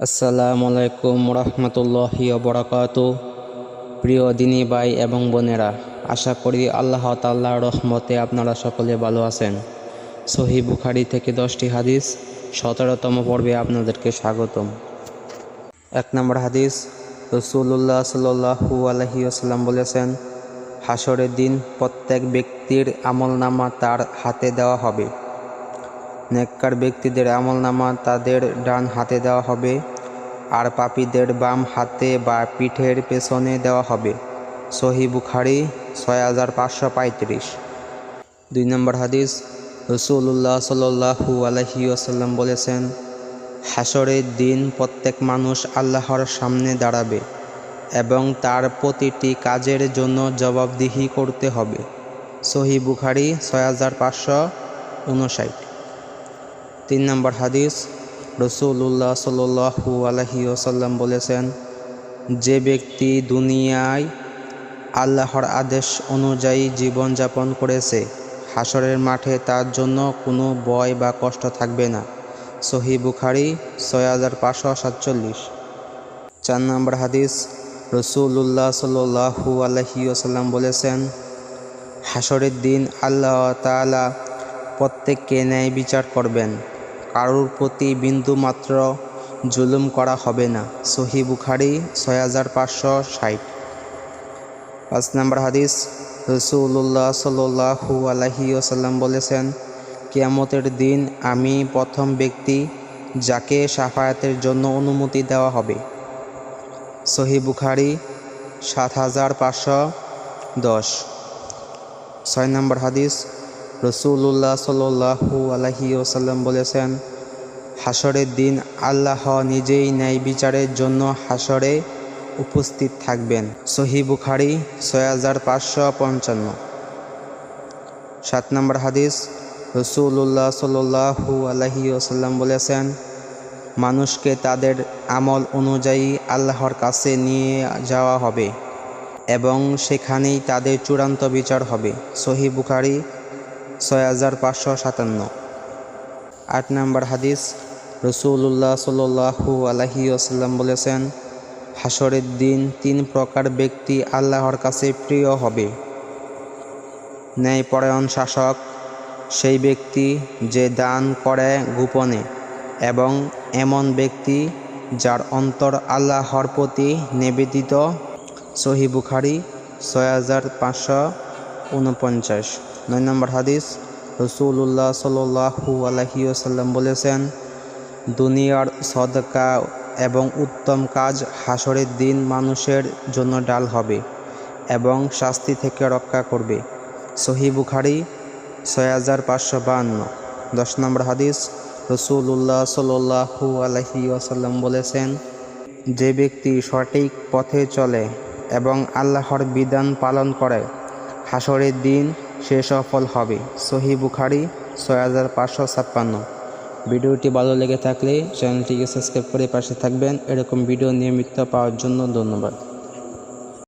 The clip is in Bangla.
আসসালামু আলাইকুম রহমতুল্লাহি বরাকাত প্রিয় দিনী ভাই এবং বোনেরা, আশা করি আল্লাহ তাল্লাহ রহমতে আপনারা সকলে ভালো আছেন। সহি বুখারি থেকে দশটি হাদিস, সতেরোতম পর্বে আপনাদেরকে স্বাগতম। এক নম্বর হাদিস রসুল্লাহ সাল্লু আলহি আসাল্লাম বলেছেন, হাসরের দিন প্রত্যেক ব্যক্তির আমলনামা তার হাতে দেওয়া হবে। নেককার ব্যক্তিদের আমলনামা তাদের ডান হাতে দেওয়া হবে আর পাপীদের বাম হাতে বা পিঠের পেছনে দেওয়া হবে। সহি বুখারি, ছয় হাজার পাঁচশো পঁয়ত্রিশ। দুই নম্বর হাদিস রসুল্লাহ সাল্লু আলহি আসাল্লাম বলেছেন হাসরের দিন প্রত্যেক মানুষ আল্লাহর সামনে দাঁড়াবে এবং তার প্রতিটি কাজের জন্য জবাবদিহি করতে হবে। সহি বুখারি, ছয় হাজার পাঁচশো উনষাট। তিন নম্বর হাদিস রসুল্লাহ সাল্লু আলহি ওসাল্লাম বলেছেন, যে ব্যক্তি দুনিয়ায় আল্লাহর আদেশ অনুযায়ী জীবনযাপন করেছে, হাসরের মাঠে তার জন্য কোনো ভয় বা কষ্ট থাকবে না। সহি বুখারি, ছয় হাজার পাঁচশো সাতচল্লিশ। চার নম্বর হাদিস রসুল্লাহ সাল্লু আলহি ওসাল্লাম বলেছেন, হাসরের দিন আল্লাহ তালা প্রত্যেককে ন্যায় বিচার করবেন। কারোর প্রতি বিন্দু মাত্র জুলুম করা হবে না। সহি বুখারি, ছয় হাজার পাঁচশো ষাট। পাঁচ নম্বর হাদিস রসুল্লাহ সাল্লু আলহি আসাল্লাম বলেছেন, কিয়ামতের দিন আমি প্রথম ব্যক্তি যাকে সাফায়াতের জন্য অনুমতি দেওয়া হবে। সহি বুখারি, সাত হাজার পাঁচশো দশ। ছয় নম্বর হাদিস রসুল্লাহ সাল্লু আলহি ওসাল্লাম বলেছেন হাসরের দিন আল্লাহ নিজেই ন্যায় বিচারের জন্য হাসরে উপস্থিত থাকবেন। সহি বুখারি, ছয় হাজার পাঁচশো পঞ্চান্ন। সাত নম্বর হাদিস, রসুল্লাহ সাল্লু আলহি ওসাল্লাম বলেছেন, মানুষকে তাদের আমল অনুযায়ী আল্লাহর কাছে নিয়ে যাওয়া হবে এবং সেখানেই তাদের চূড়ান্ত বিচার হবে। সহি বুখারি ছয় হাজার পাঁচশো সাতান্ন। আট নম্বর হাদিস রসুল্লাহ সাল্লু আলহি আসাল্লাম বলেছেন হাসরের দিন তিন প্রকার ব্যক্তি আল্লাহর কাছে প্রিয় হবে। ন্যায়পরায়ণ শাসক, সেই ব্যক্তি যে দান করে গোপনে, এবং এমন ব্যক্তি যার অন্তর আল্লাহর প্রতি নিবেদিত। সহি বুখারি, ছয় হাজার পাঁচশো উনপঞ্চাশ। নয় নম্বর হাদিস রসুল্লাহ সাল্লু আলহিউসাল্লাম বলেছেন, দুনিয়ার সদকা এবং উত্তম কাজ হাসরের দিন মানুষের জন্য ডাল হবে এবং শাস্তি থেকে রক্ষা করবে। সহি বুখারি, ছয় হাজার পাঁচশো বাহান্ন। দশ নম্বর হাদিস রসুল্লাহ সাল্লু আলহি আসাল্লাম বলেছেন, যে ব্যক্তি সঠিক পথে চলে এবং আল্লাহর বিধান পালন করে, হাসরের দিন সে সফল হবে। সহি বুখারি, ছয় হাজার পাঁচশো ছাপ্পান্ন। ভিডিওটি ভালো লেগে থাকলে চ্যানেলটিকে সাবস্ক্রাইব করে পাশে থাকবেন। এরকম ভিডিও নিয়মিত পাওয়ার জন্য ধন্যবাদ।